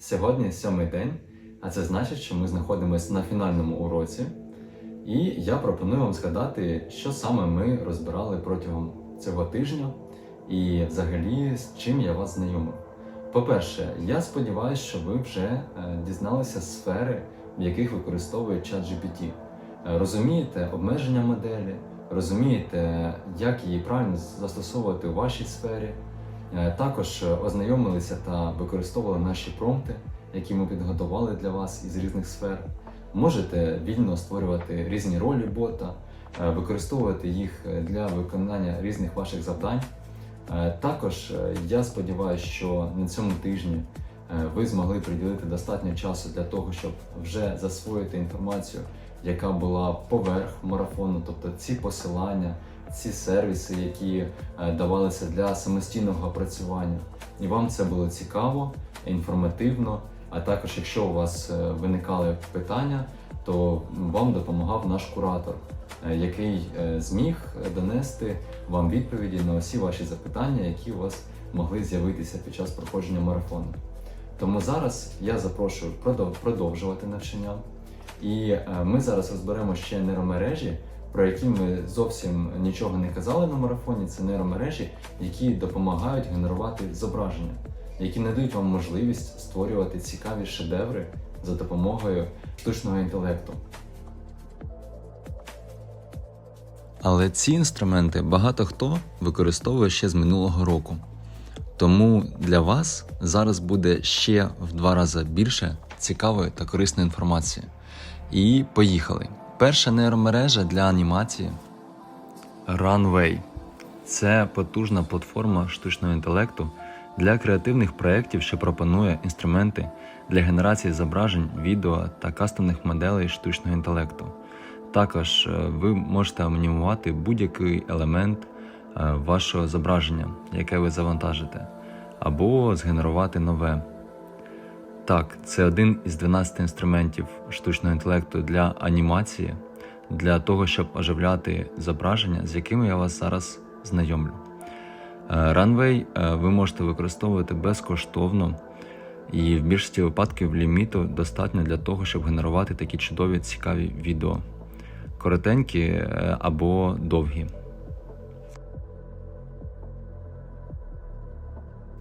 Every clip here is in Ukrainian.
Сьогодні сьомий день, а це значить, що ми знаходимося на фінальному уроці. І я пропоную вам згадати, що саме ми розбирали протягом цього тижня і взагалі з чим я вас знайомив. По-перше, я сподіваюся, що ви вже е, дізналися сфери, в яких використовують ChatGPT. Е, Розумієте обмеження моделі, розумієте, як її правильно застосовувати у вашій сфері. Е, Також е, ознайомилися та використовували наші промпти, які ми підготували для вас із різних сфер. Можете вільно створювати різні ролі бота, е, використовувати їх для виконання різних ваших завдань. Також я сподіваюся, що на цьому тижні ви змогли приділити достатньо часу для того, щоб вже засвоїти інформацію, яка була поверх марафону, тобто ці посилання, ці сервіси, які е, давалися для самостійного опрацювання. І вам це було цікаво, інформативно. А також, якщо у вас е, виникали питання, то вам допомагав наш куратор, е, який зміг донести вам відповіді на усі ваші запитання, які у вас могли з'явитися під час проходження марафону. Тому зараз я запрошую продовжувати навчання. І ми зараз розберемо ще нейромережі, про які ми зовсім нічого не казали на марафоні. Це нейромережі, які допомагають генерувати зображення, які надають вам можливість створювати цікаві шедеври за допомогою штучного інтелекту. Але ці інструменти багато хто використовує ще з минулого року. Тому для вас зараз буде ще в два рази більше цікавої та корисної інформації. І поїхали. Перша нейромережа для анімації Runway. Це потужна платформа штучного інтелекту для креативних проєктів, що пропонує інструменти для генерації зображень, відео та кастомних моделей штучного інтелекту. Також е, ви можете анімувати будь-який елемент е, вашого зображення, яке ви завантажите, або згенерувати нове. Так, це один із 12 інструментів штучного інтелекту для анімації, для того, щоб оживляти зображення, з якими я вас зараз знайомлю. Е, Runway е, ви можете використовувати безкоштовно, і в більшості випадків ліміту достатньо для того, щоб генерувати такі чудові цікаві відео, коротенькі е, або довгі.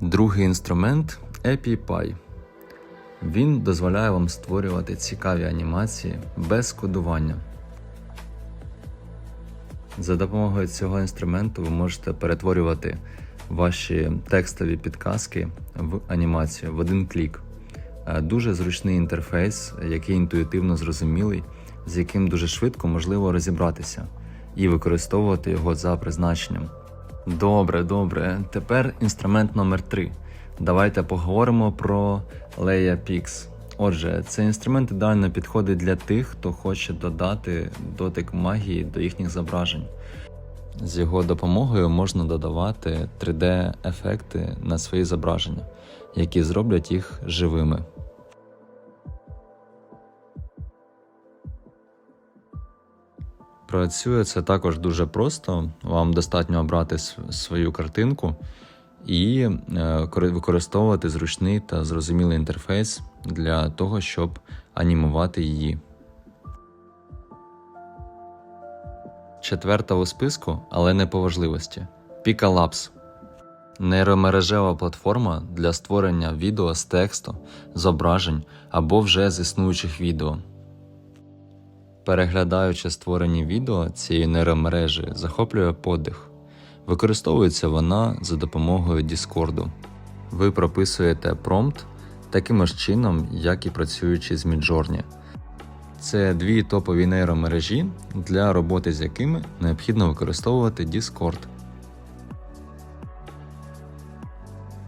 Другий інструмент EpiPy. Він дозволяє вам створювати цікаві анімації без кодування. За допомогою цього інструменту ви можете перетворювати ваші текстові підказки в анімацію в один клік. Е, Дуже зручний інтерфейс, який інтуїтивно зрозумілий, з яким дуже швидко можливо розібратися і використовувати його за призначенням. Добре, добре. Тепер інструмент номер 3 Давайте поговоримо про Leia Pix. Отже, цей інструмент ідеально підходить для тих, хто хоче додати дотик магії до їхніх зображень. З його допомогою можна додавати 3D-ефекти на свої зображення, які зроблять їх живими. Працює це також дуже просто. Вам достатньо обрати свою картинку і е, використовувати зручний та зрозумілий інтерфейс для того, щоб анімувати її. Четверта у списку, але не по важливості. Pika Labs – нейромережева платформа для створення відео з тексту, зображень або вже з існуючих відео. Переглядаючи створені відео цієї нейромережі, захоплює подих. Використовується вона за допомогою Discord. Ви прописуєте промпт таким ж чином, як і працюючи з Midjourney. Це дві топові нейромережі, для роботи з якими необхідно використовувати Discord.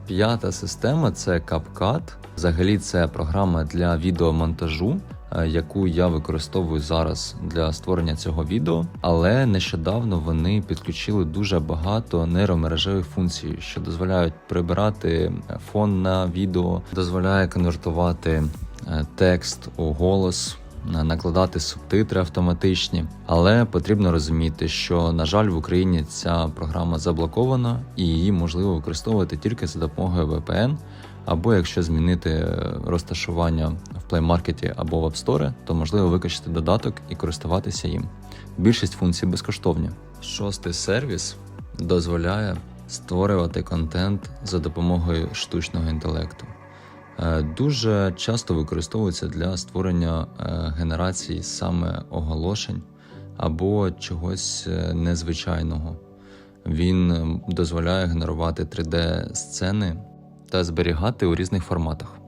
П'ята система це CapCut. Взагалі це програма для відеомонтажу, яку я використовую зараз для створення цього відео. Але нещодавно вони підключили дуже багато нейромережевих функцій, що дозволяють прибирати фон на відео, дозволяє конвертувати е, текст у голос. е, Накладати субтитри автоматичні, але потрібно розуміти, що на жаль в Україні ця програма заблокована і її можливо використовувати тільки за допомогою VPN Або якщо змінити е, розташування в Play Market або в App Store, то можливо викачати додаток і користуватися їм. Більшість функцій безкоштовні. Шостий сервіс дозволяє створювати контент за допомогою штучного інтелекту. Е, Дуже часто використовується для створення е, генерації саме оголошень або чогось незвичайного. Він дозволяє генерувати 3D-сцени та зберігати у різних форматах.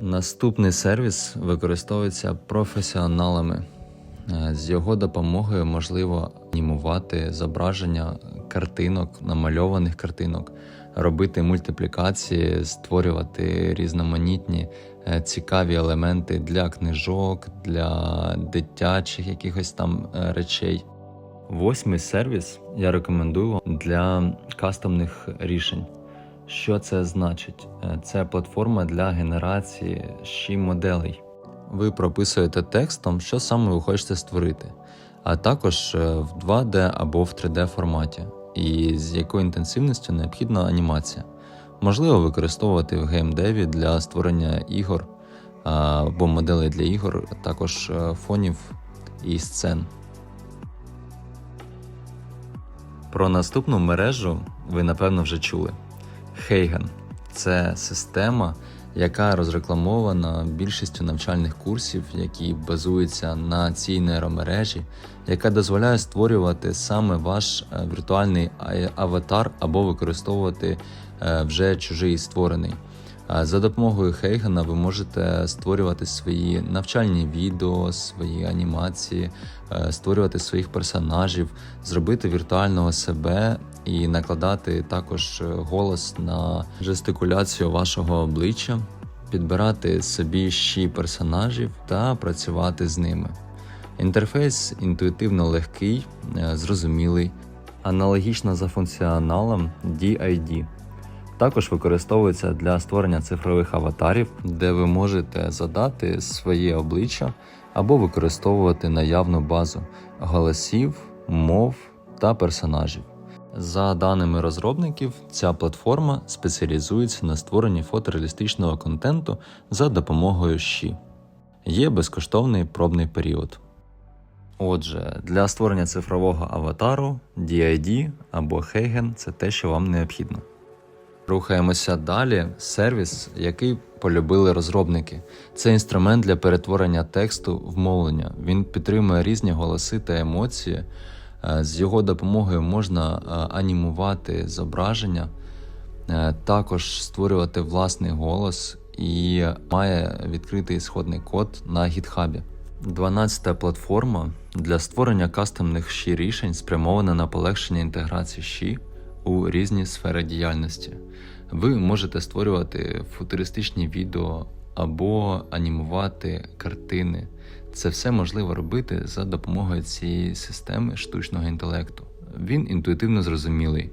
Наступний сервіс використовується професіоналами. Е, З його допомогою можливо анімувати зображення картинок, намальованих картинок, робити мультиплікації, створювати різноманітні е, цікаві елементи для книжок, для дитячих якихось там е, речей. Восьмий сервіс я рекомендую для кастомних рішень. Що це значить? Е, Це платформа для генерації ще моделей. Ви прописуєте текстом, що саме ви хочете створити, а також е, в 2D або в 3D форматі, і з якою інтенсивністю необхідна анімація. Можливо використовувати в геймдеві для створення ігор або моделей для ігор, також е, фонів і сцен. Про наступну мережу ви напевно вже чули. Хейген це система, яка розрекламована більшістю навчальних курсів, які базуються на цій нейромережі, яка дозволяє створювати саме ваш е, віртуальний аватар або використовувати е, вже чужий створений. За допомогою Хейгена ви можете створювати свої навчальні відео, свої анімації, е, створювати своїх персонажів, зробити віртуального себе і накладати також е, голос на жестикуляцію вашого обличчя, підбирати собі ще персонажів та працювати з ними. Інтерфейс інтуїтивно легкий, е, зрозумілий, аналогічно за функціоналом DID. Також використовується для створення цифрових аватарів, де ви можете задати своє обличчя або використовувати наявну базу голосів, мов та персонажів. За даними розробників, ця платформа спеціалізується на створенні фотореалістичного контенту за допомогою щі. Є безкоштовний пробний період. Отже, для створення цифрового аватару DID або Heigen – це те, що вам необхідно. Рухаємося далі. Сервіс, який полюбили розробники. Це інструмент для перетворення тексту в мовлення. Він підтримує різні голоси та емоції. Е, З його допомогою можна е, анімувати зображення, е, також створювати власний голос і має відкритий ісходний код на гітхабі. 12-та платформа для створення кастомних щі рішень спрямована на полегшення інтеграції щі у різні сфери діяльності. Ви можете створювати футуристичні відео або анімувати картини. Це все можливо робити за допомогою цієї системи штучного інтелекту. Він інтуїтивно зрозумілий.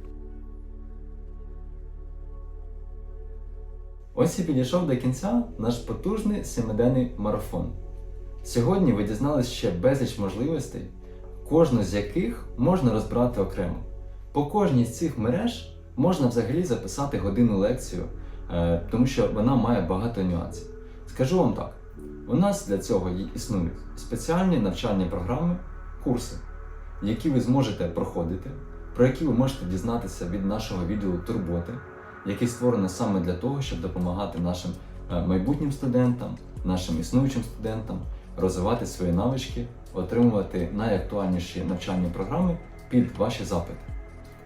Ось і підійшов до кінця наш потужний семиденний марафон. Сьогодні ви дізнались ще безліч можливостей, кожну з яких можна розбирати окремо. По кожній з цих мереж можна взагалі записати годинну лекцію, е, тому що вона має багато нюансів. Скажу вам так: у нас для цього існують спеціальні навчальні програми, курси, які ви зможете проходити, про які ви можете дізнатися від нашого відділу турботи, який створений саме для того, щоб допомагати нашим е, майбутнім студентам, нашим існуючим студентам розвивати свої навички, отримувати найактуальніші навчальні програми під ваші запити.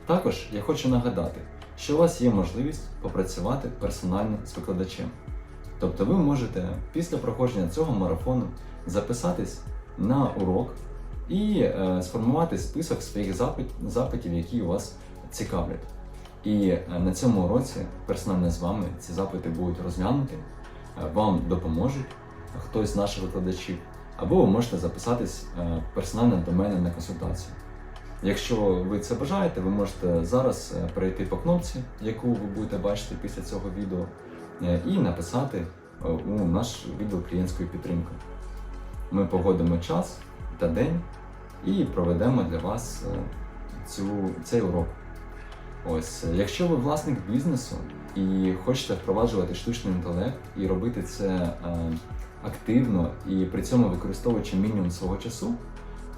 Також я хочу нагадати, що у вас є можливість попрацювати персонально з викладачем. Тобто ви можете після проходження цього марафону записатись на урок і е, сформувати список своїх запит, запитів, які вас цікавлять. І е, на цьому уроці персонально з вами ці запити будуть розглянуті, е, вам допоможуть хтось з наших викладачів, або ви можете записатись е, персонально до мене на консультацію. Якщо ви це бажаєте, ви можете зараз перейти по кнопці, яку ви будете бачити після цього відео, і написати е, у наш відділ клієнтської підтримки. Ми погодимо час та день і проведемо для вас е, цю, цей урок. Ось, е, якщо ви власник бізнесу і хочете впроваджувати штучний інтелект і робити це е, активно і при цьому використовуючи мінімум свого часу,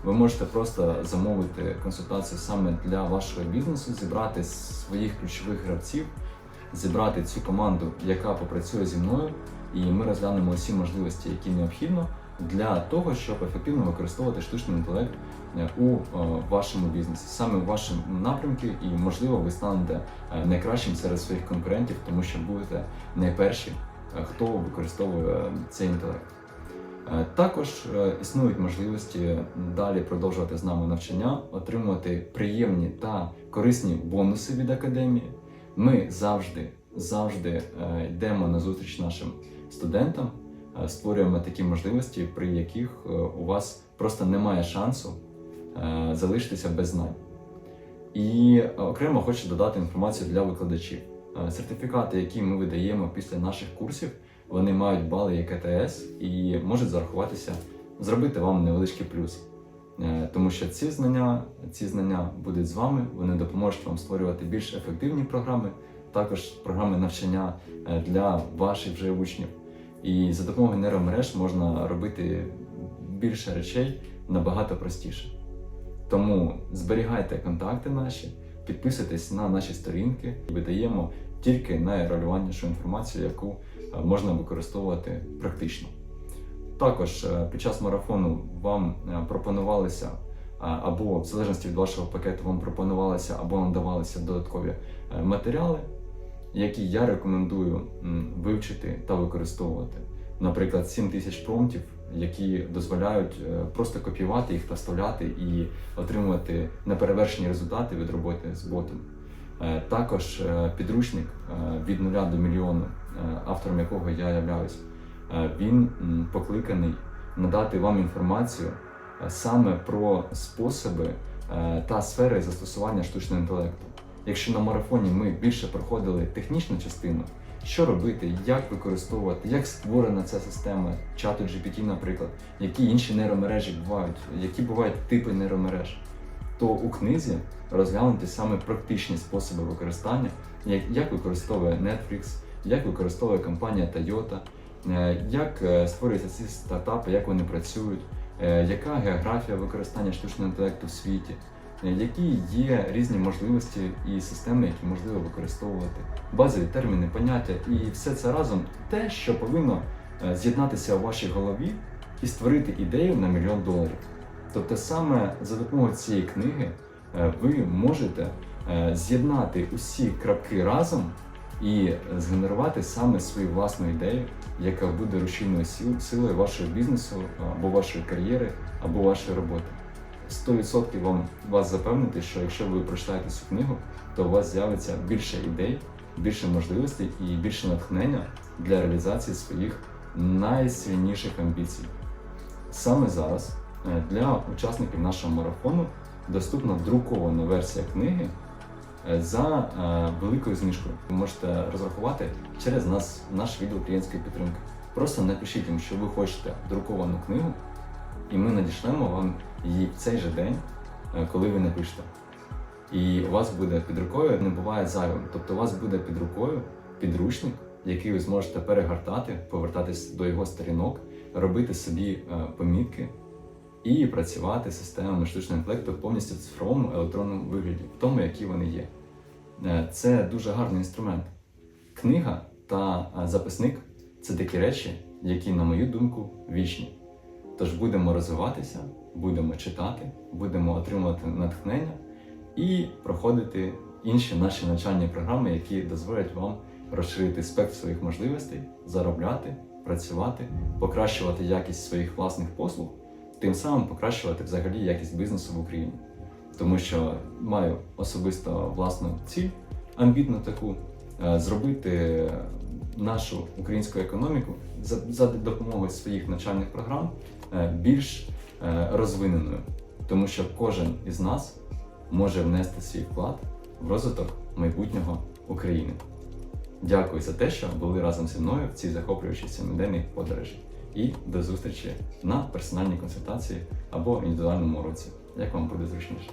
ви можете просто замовити консультацію саме для вашого бізнесу, зібрати своїх ключових гравців, зібрати цю команду, яка попрацює зі мною, і ми розглянемо усі можливості, які необхідно для того, щоб ефективно використовувати штучний інтелект е, у е, вашому бізнесі, саме в вашому напрямку, і можливо ви станете е, найкращим серед своїх конкурентів, тому що будете найперші, хто використовує цей інтелект. Також існують можливості далі продовжувати з нами навчання, отримувати приємні та корисні бонуси від академії. Ми завжди, завжди е, йдемо на зустріч нашим студентам, е, створюємо такі можливості, при яких е, у вас просто немає шансу залишитися без знань. І окремо хочу додати інформацію для викладачів. Сертифікати, які ми видаємо після наших курсів, вони мають бали ЕКТС і можуть зарахуватися, зробити вам невеличкий плюс. Е, Тому що ці знання, ці знання будуть з вами, вони допоможуть вам створювати більш ефективні програми, також програми навчання е, для ваших вже учнів. І за допомогою нейромереж можна робити більше речей набагато простіше. Тому зберігайте контакти наші, підписуйтесь на наші сторінки, і видаємо тільки найрелевантнішу інформацію, яку е, можна використовувати практично. Також е, під час марафону вам е, пропонувалися е, або в залежності від вашого пакету вам пропонувалися або надавалися додаткові матеріали, які я рекомендую вивчити та використовувати. Наприклад, 7 тисяч промптів, які дозволяють просто копіювати їх та вставляти і отримувати неперевершені результати від роботи з ботом. Також підручник від нуля до мільйону, автором якого я являюсь, він покликаний надати вам інформацію е, саме про способи е, та сфери застосування штучного інтелекту. Якщо на марафоні ми більше проходили технічну частину, що робити, як використовувати, як створена ця система, чату GPT, наприклад, які інші нейромережі бувають, які бувають типи нейромереж, то у книзі розглянути саме практичні способи використання, як, використовує Netflix, як використовує компанія Toyota, е, як е, створюються ці стартапи, як вони працюють, е, яка географія використання штучного інтелекту в світі, е, які є різні можливості і системи, які можливо використовувати, базові терміни, поняття, і все це разом те, що повинно е, з'єднатися у вашій голові і створити ідею на мільйон доларів. Тобто саме за допомогою цієї книги е, ви можете е, з'єднати усі крапки разом і згенерувати саме свою власну ідею, яка буде рушійною силою вашого бізнесу або вашої кар'єри, або вашої роботи. 100% вам вас запевнити, що якщо ви прочитаєте цю книгу, то у вас з'явиться більше ідей, більше можливостей і більше натхнення для реалізації своїх найсильніших амбіцій. Саме зараз е, для учасників нашого марафону доступна друкована версія книги за е, великою знижкою. Ви можете розрахувати через нас наш відділ клієнтської підтримки. Просто напишіть їм, що ви хочете друковану книгу, і ми надішлемо вам її в цей же день, е, коли ви напишете. І у вас буде під рукою, не буває зайвим. Тобто у вас буде під рукою підручник, який ви зможете перегортати, повертатись до його сторінок, робити собі е, помітки і працювати з системами штучного інтелекту повністю в цифровому електронному вигляді, в тому, які вони є. Е, Це дуже гарний інструмент. Книга та е, записник це такі речі, які, на мою думку, вічні. Тож будемо розвиватися, будемо читати, будемо отримувати натхнення і проходити інші наші навчальні програми, які дозволять вам розширити спектр своїх можливостей, заробляти, працювати, покращувати якість своїх власних послуг, тим самим покращувати взагалі якість бізнесу в Україні. Тому що маю особисто власну ціль, амбітну таку, е, зробити нашу українську економіку за, допомогою своїх навчальних програм е, більш е, розвиненою, тому що кожен із нас може внести свій вклад в розвиток майбутнього України. Дякую за те, що були разом зі мною в цій захоплюючій семиденній подорожі. І до зустрічі на персональній консультації або індивідуальному уроці, як вам буде зручніше.